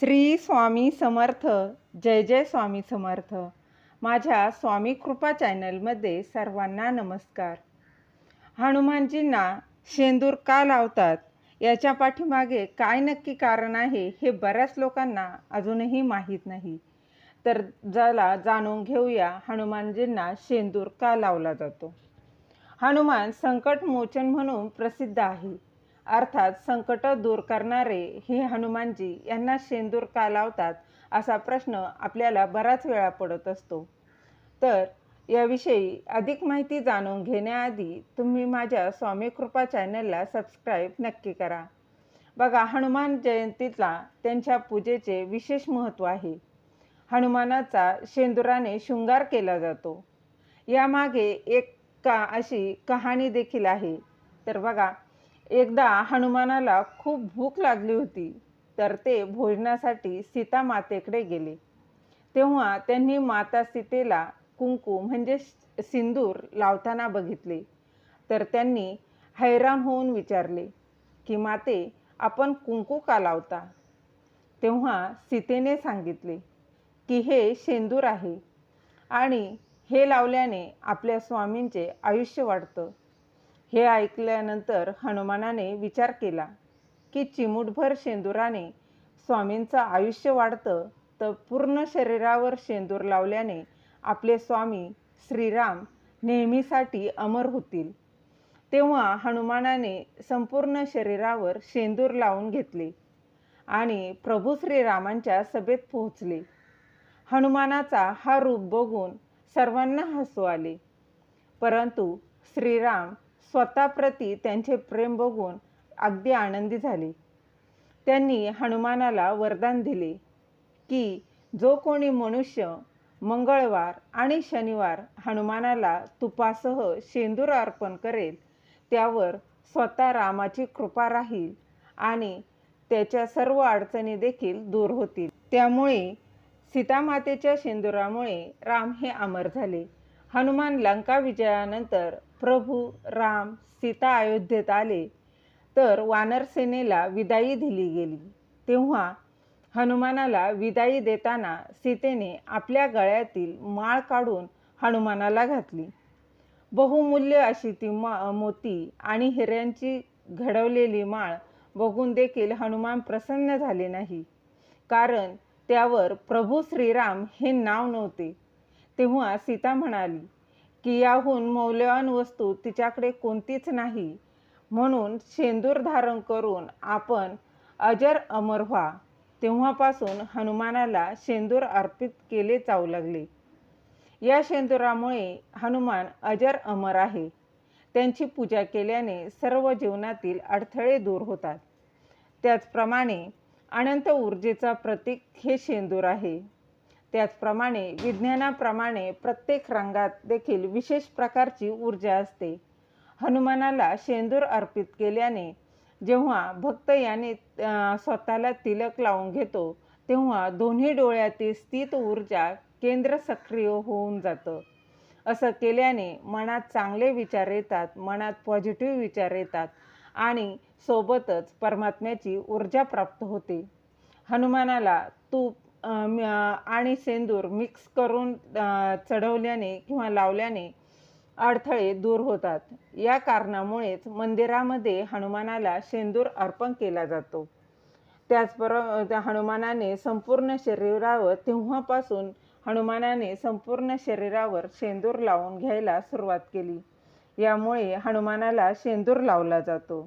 श्री स्वामी समर्थ जय जय स्वामी समर्थ. माझ्या स्वामी कृपा चॅनलमध्ये सर्वांना नमस्कार. हनुमानजींना शेंदूर का लावतात? याच्या पाठीमागे काय नक्की कारण आहे हे बऱ्याच लोकांना अजूनही माहीत नाही. तर ज्याला जाणून घेऊया हनुमानजींना शेंदूर का लावला जातो? हनुमान संकटमोचन म्हणून प्रसिद्ध आहे. अर्थात संकट दूर करणारे हे हनुमानजी यांना शेंदूर का लावतात असा प्रश्न आपल्याला बराच वेळा पडत असतो. तर याविषयी अधिक माहिती जाणून घेण्याआधी तुम्ही माझ्या स्वामी कृपा चॅनलला सबस्क्राईब नक्की करा. बघा हनुमान जयंतीला त्यांच्या पूजेचे विशेष महत्त्व आहे. हनुमानाचा शेंदुराने शृंगार केला जातो. यामागे एक का अशी कहाणी देखील आहे. तर बघा एकदा हनुमानाला खूप भूक लागली होती तर ते भोजनासाठी सीता मातेकडे गेले. तेव्हा त्यांनी माता सीतेला कुंकू म्हणजे सिंदूर लावताना बघितले. तर त्यांनी हैराण होऊन विचारले की माते आपण कुंकू का लावता? तेव्हा सीतेने सांगितले की हे शेंदूर आहे आणि हे लावल्याने आपल्या स्वामींचे आयुष्य वाढतं. हे ऐकल्यानंतर हनुमानाने विचार केला की चिमूटभर शेंदुराने स्वामींचं आयुष्य वाढतं तर पूर्ण शरीरावर शेंदूर लावल्याने आपले स्वामी श्रीराम नेहमीसाठी अमर होतील. तेव्हा हनुमानाने संपूर्ण शरीरावर शेंदूर लावून घेतले आणि प्रभू श्रीरामांच्या सभेत पोहोचले. हनुमानाचा हा रूप बघून सर्वांना हसू आले. परंतु श्रीराम स्वतःप्रती त्यांचे प्रेम बघून अगदी आनंदी झाले. त्यांनी हनुमानाला वरदान दिले की जो कोणी मनुष्य मंगळवार आणि शनिवार हनुमानाला तुपासह शेंदूर अर्पण करेल त्यावर स्वतः रामाची कृपा राहील आणि त्याच्या सर्व अडचणी देखील दूर होतील. त्यामुळे सीतामातेच्या शेंदुरामुळे राम हे अमर झाले. हनुमान लंका विजयानंतर प्रभू राम सीता अयोध्येत आले. तर वानरसेनेला विदाई दिली गेली. तेव्हा हनुमानाला विदाई देताना सीतेने आपल्या गळ्यातील माळ काढून हनुमानाला घातली. बहुमूल्य अशी ती मा मोती आणि हिऱ्यांची घडवलेली माळ बघून देखील हनुमान प्रसन्न झाले नाही. कारण त्यावर प्रभू श्रीराम हे नाव नव्हते. तेव्हा सीता म्हणाली की याहून मौल्यवान वस्तू तिच्याकडे कोणतीच नाही. म्हणून शेंदूर धारण करून आपण अजर अमर व्हा. तेव्हापासून हनुमानाला शेंदूर अर्पित केले जाऊ लागले. या शेंदुरामुळे हनुमान अजर अमर आहे. त्यांची पूजा केल्याने सर्व जीवनातील अडथळे दूर होतात. त्याचप्रमाणे अनंत ऊर्जेचा प्रतीक हे शेंदूर आहे. त्याचप्रमाणे विज्ञानाप्रमाणे प्रत्येक रंगात देखील विशेष प्रकारची ऊर्जा असते. हनुमानाला शेंदूर अर्पित केल्याने जेव्हा भक्त याने स्वतःला तिलक लावून घेतो तेव्हा दोन्ही डोळ्यातील स्थित ऊर्जा केंद्र सक्रिय होऊन जातं. असं केल्याने मनात चांगले विचार येतात मनात पॉझिटिव्ह विचार येतात आणि सोबतच परमात्म्याची ऊर्जा प्राप्त होते. हनुमानाला तूप आणि सेंदूर मिक्स करून चढवल्याने किंवा लावल्याने अडथळे दूर होतात. या कारणामुळेच मंदिरामध्ये हनुमानाला शेंदूर अर्पण केला जातो. त्याचबरोबर हनुमानाने संपूर्ण शरीरावर तेव्हापासून हनुमानाने संपूर्ण शरीरावर शेंदूर लावून घ्यायला सुरुवात केली. यामुळे हनुमानाला शेंदूर लावला जातो.